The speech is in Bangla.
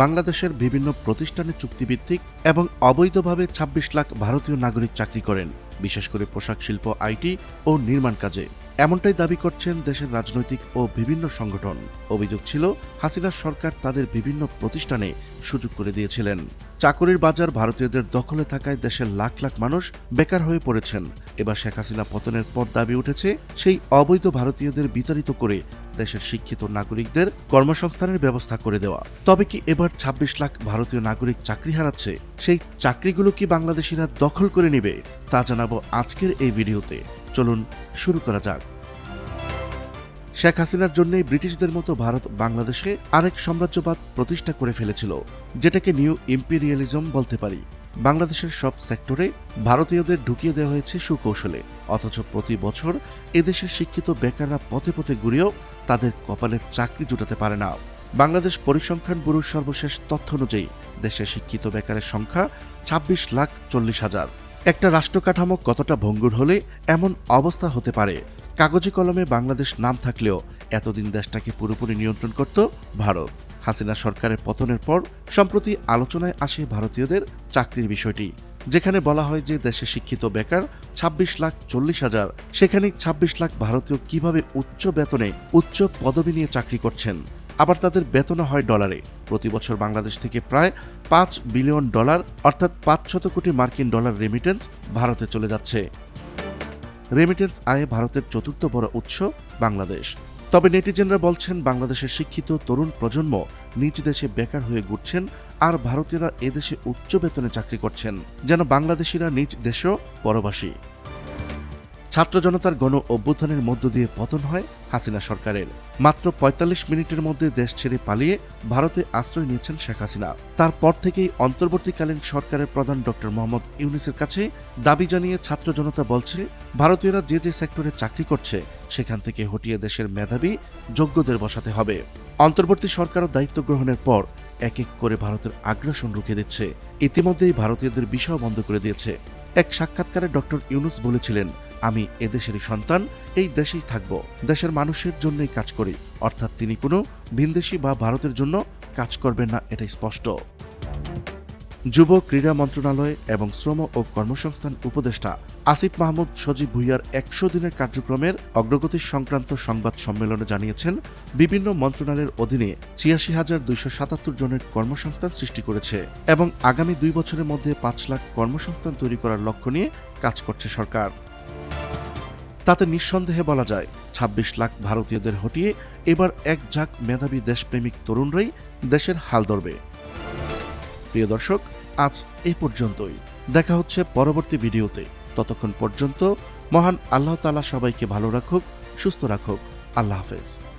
বাংলাদেশের বিভিন্ন প্রতিষ্ঠানে চুক্তিভিত্তিক এবং অবৈধভাবে ২৬ লাখ ভারতীয় নাগরিক চাকরি করেন, বিশেষ করে পোশাক শিল্প, আইটি ও নির্মাণ কাজে। এমনটাই দাবি করছেন দেশের রাজনৈতিক ও বিভিন্ন সংগঠন। অভিযোগ ছিল, হাসিনা সরকার তাদের বিভিন্ন প্রতিষ্ঠানে সুযোগ করে দিয়েছিলেন। চাকরির বাজার ভারতীয়দের দখলে থাকায় দেশের লাখ লাখ মানুষ বেকার হয়ে পড়েছেন। এবার শেখ হাসিনা পতনের পর দাবি উঠেছে, সেই অবৈধ ভারতীয়দের বিতাড়িত করে দেশের শিক্ষিত নাগরিকদের কর্মসংস্থানের ব্যবস্থা করে দেওয়া। তবে কি এবার ২৬ লাখ ভারতীয় নাগরিক চাকরি হারাচ্ছে? সেই চাকরিগুলো কি বাংলাদেশিরা দখল করে নেবে? তা জানাব আজকের এই ভিডিওতে। চলুন শুরু করা যাক। শেখ হাসিনার জন্য ব্রিটিশদের মতো ভারত বাংলাদেশে আরেক সাম্রাজ্যবাদ প্রতিষ্ঠা করে ফেলেছিল, যেটাকে নিউ ইম্পেরিয়ালিজম বলতে পারি। বাংলাদেশের সব সেক্টরে ভারতীয়দের ঢুকিয়ে দেওয়া হয়েছে সুকৌশলে, অথচ প্রতি বছর এদেশের শিক্ষিত বেকাররা পথে পথে ঘুরেও তাদের কপালের চাকরি জুটাতে পারে না। বাংলাদেশ পরিসংখ্যান ব্যুরোর সর্বশেষ তথ্য অনুযায়ী দেশে শিক্ষিত বেকারের সংখ্যা ২৬ লাখ চল্লিশ হাজার। একটা রাষ্ট্র কাঠামো কতটা ভঙ্গুর হলে এমন অবস্থা হতে পারে কাগজে কলমে বাংলাদেশ নাম থাকলেও এতদিন দেশটাকে পুরোপুরি নিয়ন্ত্রণ করত ভারত। হাসিনা সরকারের পতনের পর সম্প্রতি আলোচনায় আসে ভারতীয়দের চাকরির বিষয়টি। যেখানে বলা হয় যে দেশে শিক্ষিত বেকার ২৬ লাখ চল্লিশ হাজার, সেখানে ২৬ লাখ ভারতীয় কীভাবে উচ্চ বেতনে উচ্চ পদবি নিয়ে চাকরি করছেন? আবার তাদের বেতনও হয় ডলারে। প্রতি বছর বাংলাদেশ থেকে প্রায় পাঁচ বিলিয়ন ডলার, অর্থাৎ পাঁচশত কোটি মার্কিন ডলার রেমিটেন্স ভারতে চলে যাচ্ছে। রেমিটেন্স আয়ে ভারতের চতুর্থ বড় উৎস বাংলাদেশ। তবে নেটিজেনরা বলছেন, বাংলাদেশের শিক্ষিত তরুণ প্রজন্ম নিজ দেশে বেকার হয়ে ঘুরছেন আর ভারতীয়রা এদেশে উচ্চ বেতনে চাকরি করছেন। যেন বাংলাদেশিরা নিজ দেশেও পরবাসী। ছাত্র জনতার গণ অভ্যুত্থানের মধ্য দিয়ে পতন হয় হাসিনা সরকারের। মাত্র ৪৫ মিনিটের মধ্যে দেশ ছেড়ে পালিয়ে ভারতে আশ্রয় নিয়েছেন শেখ হাসিনা। তারপর থেকেই অন্তর্বর্তীকালীন সরকারের প্রধান ডক্টর মোহাম্মদ ইউনিসের কাছে দাবি জানিয়ে ছাত্র জনতা বলছে, ভারতীয়রা যে যে সেক্টরে চাকরি করছে, সেখান থেকে হটিয়ে দেশের মেধাবী যোগ্যদের বসাতে হবে। অন্তর্বর্তী সরকারও দায়িত্ব গ্রহণের পর এক এক করে ভারতের আগ্রাসন রুখে দিচ্ছে। ইতিমধ্যেই ভারতীয়দের বিষয় বন্ধ করে দিয়েছে। এক সাক্ষাৎকারে ডক্টর ইউনুস বলেছিলেন আমি এদেশেরই সন্তান, এই দেশেই থাকব। দেশের মানুষের জন্যই কাজ করি, অর্থাৎ তিনি কোনো ভিনদেশি বা ভারতের জন্য কাজ করবেন না, এটাই স্পষ্ট। যুব ক্রীড়া মন্ত্রণালয় এবং শ্রম ও কর্মসংস্থান উপদেষ্টা আসিফ মাহমুদ সজীব ভুইয়ার একশো দিনের কার্যক্রমের অগ্রগতি সংক্রান্ত সংবাদ সম্মেলনে জানিয়েছেন, বিভিন্ন মন্ত্রণালয়ের অধীনে ছিয়াশি হাজার দুইশো সাতাত্তর জনের কর্মসংস্থান সৃষ্টি করেছে এবং আগামী দুই বছরের মধ্যে পাঁচ লাখ কর্মসংস্থান তৈরি করার লক্ষ্য নিয়ে কাজ করছে সরকার। তাতে নিঃসন্দেহে বলা যায় ২৬ লাখ ভারতীয়দের হটিয়ে এবার এক ঝাঁক মেধাবী দেশপ্রেমিক তরুণরাই দেশের হাল ধরবে। প্রিয় দর্শক, আজ এ পর্যন্তই। দেখা হচ্ছে পরবর্তী ভিডিওতে। ততক্ষণ পর্যন্ত মহান আল্লাহ তালা সবাইকে ভালো রাখুক, সুস্থ রাখুক। আল্লাহ হাফেজ।